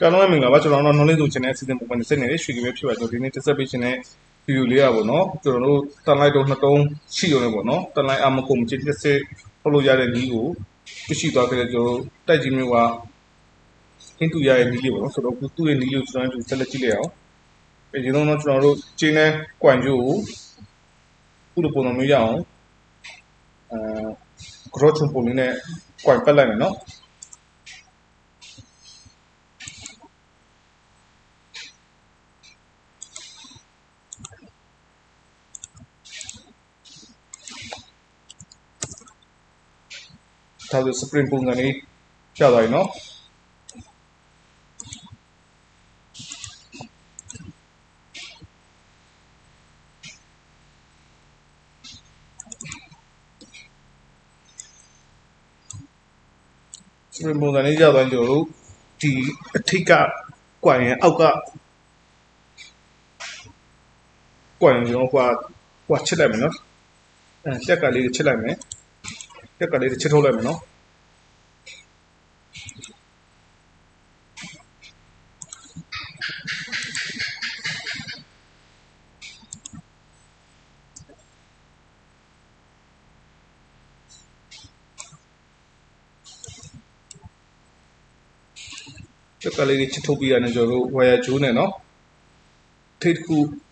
ကံလုံးမင်္ဂလာပါကျွန်တော်တို့ knowledge ဆိုချင်တဲ့အစီအစဉ်ပုံမှန်ဆက်နေတဲ့ရွှေကြီးပဲဖြစ်ပါကျွန်တော်ဒီနေ့တက်ဆက်ပေးခြင်းတဲ့ video လေးอ่ะပေါ့နော်ကျွန်တော်တို့တန်လိုက်တော့နှစ်တုံးရှိရုံနဲ့ပေါ့နော်တန်လိုက်အမကုန်ချစ်တစ်စစ်ထုတ်လို့ရတဲ့နီးကိုသိရှိသွားခဲ့တဲ့ကျွန်တော်တို့တိုက်ကြီးမျိုးကဟင်းတူရရဲ့နီးလေးပေါ့နော်ဆိုတော့ခုသူ့ရဲ့နီးလေးကိုကျွန်တော်တို့ဆက်လက်ကြည့်လိုက်အောင်အဲဒီတော့ကျွန်တော်တို့ကျင်းတဲ့ကွမ်ကျိုးကိုခုလိုပုံစံမျိုးရအောင်အဲ growth ပုံလေးနဲ့ကွမ်ပတ်လိုက်မယ်နော် ဒါဆို spring ပုံစံလေးပြသွားပြီเนาะစပရင်ပုံစံလေးကြသွားရင်ကျွန်တော်တို့ဒီအထိတ်ကကွာရင်အောက်ကကွာရင်ကျွန်တော်ဟိုဟိုချစ်လိုက်မယ်နော်အဲလက်ကလေးချစ်လိုက်မယ် လက်ကလေးချစ်ထုတ်လိုက်မယ်နော်ချက်ကလေးတွေချစ်ထုတ်ပြီးရတယ်ကျွန်တော်တို့ဝါယာဂျိုးနဲ့နော်ထိတ်တစ်ခုထိတ်ခုနဲ့ဖင်ခုဝါယာဂျိုးနဲ့အဲအဲချိတ်ဆက်လိုက်မယ်ကျွန်တော်တို့ဒီတစင်း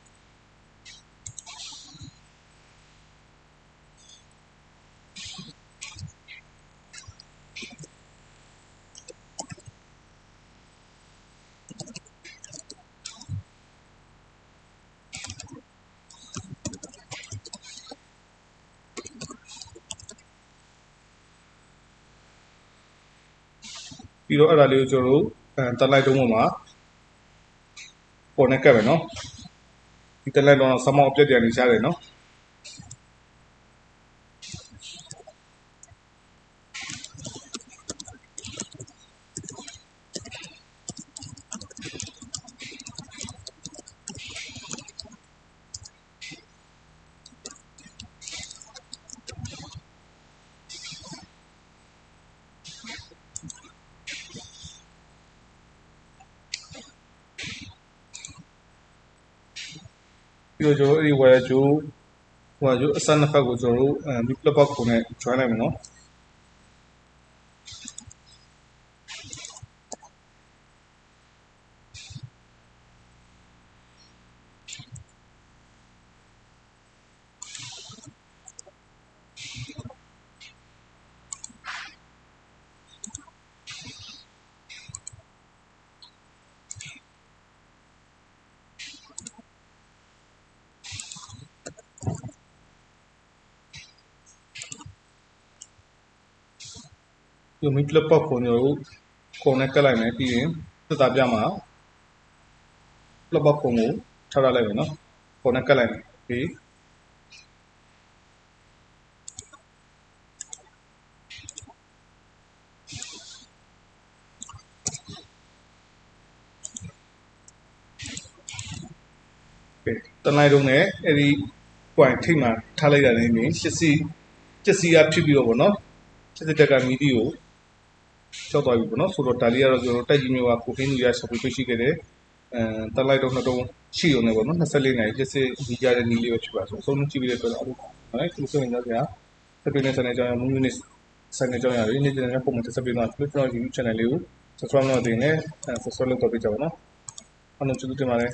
ပြီးတော့အဲ့ဒါလေးကိုကျွန်တော်တို့အဲတက်လိုက်တုံးပေါ်မှာပေါ်နဲ့ကပ်မယ်နော်ဒီတက်လိုက်တော့ဆမောက်အပြက်ပြန်နေရှားတယ်နော် ပြီးတော့ကျွန်တော်တို့အဲ့ဒီဝါယာဂျိုးဝါယာဂျိုးအစနှစ်ဖက်ကိုကျွန်တော်တို့အဲဒီပလက်ဘောက်ကိုနဲ့ join လိုက်မယ်နော် ဒီမီပလက်ဘောက်ကိုကျွန်တော်တို့ကိုနဲ့ကပ်လိုက်မယ်ပြီးရင်သက်သာပြမှာပလက်ဘောက်ကိုကိုထားရလိုက်မယ်နော်ကိုနဲ့ကပ်လိုက်မယ်ပြီးကဲတနိုင်တော့နဲ့အဲ့ဒီ point ထိမှထားလိုက်ရတယ်နေရှစ်စီရှစ်စီကဖြစ်ပြီးတော့ဗောနော်ရှစ်စီတက်ကမီဒီကို ချောက်သွားပြီဗောနော်ဆိုတော့ဒါလေးကတော့ကျွန်တော်တက်ကြီးမျိုးကကိုခင်းကြီးရဆက်ပြီးရှိခဲ့တယ်အဲတက်လိုက်တော့နှစ်တုံးရှိရုံနဲ့ဗောနော်24နိုင်ရှစ်စီဒီကြတဲ့နီးလေးပဲဖြစ်ပါဆိုအဆုံးလုံးကြည့်ပြီးတဲ့အတွက်အခုနော်ဒီဆိုရင်တော့ကြာစပင်းနဲ့ဆန်နေကြရမူးမီနစ်ဆန်နေကြရရင်းနေနေတဲ့ပုံမှန်တက်စပင်းက flip from YouTube channel လေးကို subscribe လုပ်နေတယ် subscribe လုပ်တော့ပြကြပါနော်အားလုံးကျေးဇူးတင်ပါတယ်